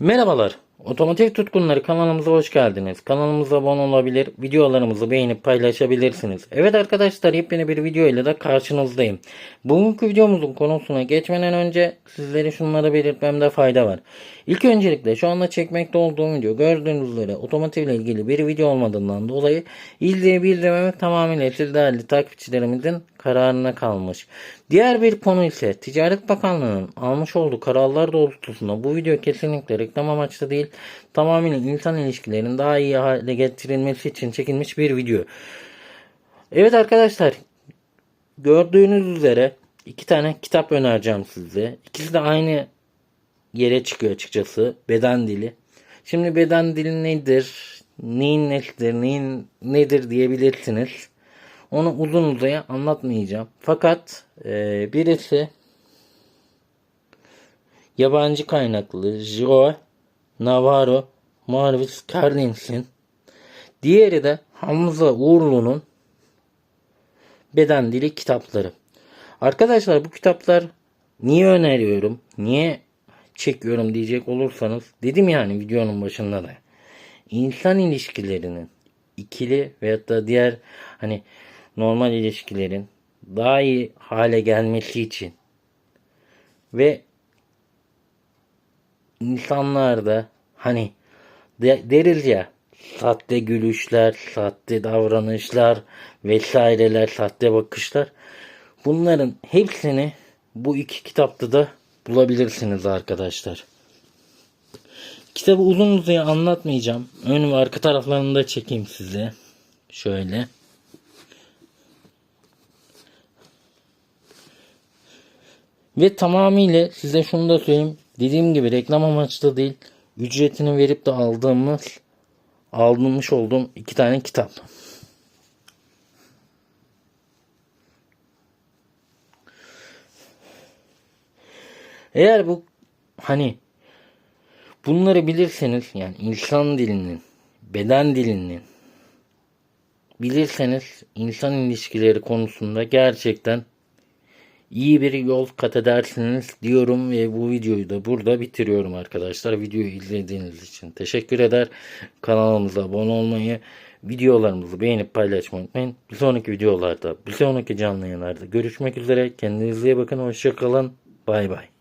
Merhabalar. Otomotiv tutkunları kanalımıza hoş geldiniz. Kanalımıza abone olabilir, videolarımızı beğenip paylaşabilirsiniz. Evet arkadaşlar yepyeni bir video ile de karşınızdayım. Bugünkü videomuzun konusuna geçmeden önce sizlere şunları belirtmemde fayda var. İlk öncelikle şu anda çekmekte olduğum video gördüğünüz üzere otomotivle ilgili bir video olmadığından dolayı izleyip izlememek tamamıyla siz değerli takipçilerimizin kararına kalmış. Diğer bir konu ise Ticaret Bakanlığı'nın almış olduğu kararlar doğrultusunda bu video kesinlikle reklam amaçlı değil, tamamıyla insan ilişkilerinin daha iyi hale getirilmesi için çekilmiş bir video. Evet arkadaşlar, gördüğünüz üzere iki tane kitap önereceğim size. İkisi de aynı yere çıkıyor açıkçası. Beden dili. Şimdi beden dili nedir? Neyin nesidir? Neyin nedir diyebilirsiniz. Onu uzun uzaya anlatmayacağım. Fakat e, birisi yabancı kaynaklı Joe Navarro Marvis Carlins'in diğeri de Hamza Uğurlu'nun beden dili kitapları. Arkadaşlar bu kitaplar niye öneriyorum? Niye çekiyorum diyecek olursanız dedim yani videonun başında da insan ilişkilerinin ikili veyahut da diğer hani normal ilişkilerin daha iyi hale gelmesi için ve insanlarda hani de- deriz ya sahte gülüşler, sahte davranışlar vesaireler, sahte bakışlar bunların hepsini bu iki kitapta da bulabilirsiniz arkadaşlar. Kitabı uzun uzun anlatmayacağım. Ön ve arka taraflarını da çekeyim size. Şöyle. Ve tamamıyla size şunu da söyleyeyim. Dediğim gibi reklam amaçlı değil. Ücretini verip de aldığımız almış olduğum iki tane kitap. Eğer bu hani bunları bilirseniz yani insan dilinin, beden dilinin bilirseniz insan ilişkileri konusunda gerçekten iyi bir yol kat edersiniz diyorum ve bu videoyu da burada bitiriyorum arkadaşlar. Videoyu izlediğiniz için teşekkür eder. Kanalımıza abone olmayı, videolarımızı beğenip paylaşmayı unutmayın. Bir sonraki videolarda, bir sonraki canlı yayınlarda görüşmek üzere. Kendinize iyi bakın. Hoşçakalın. Bay bay.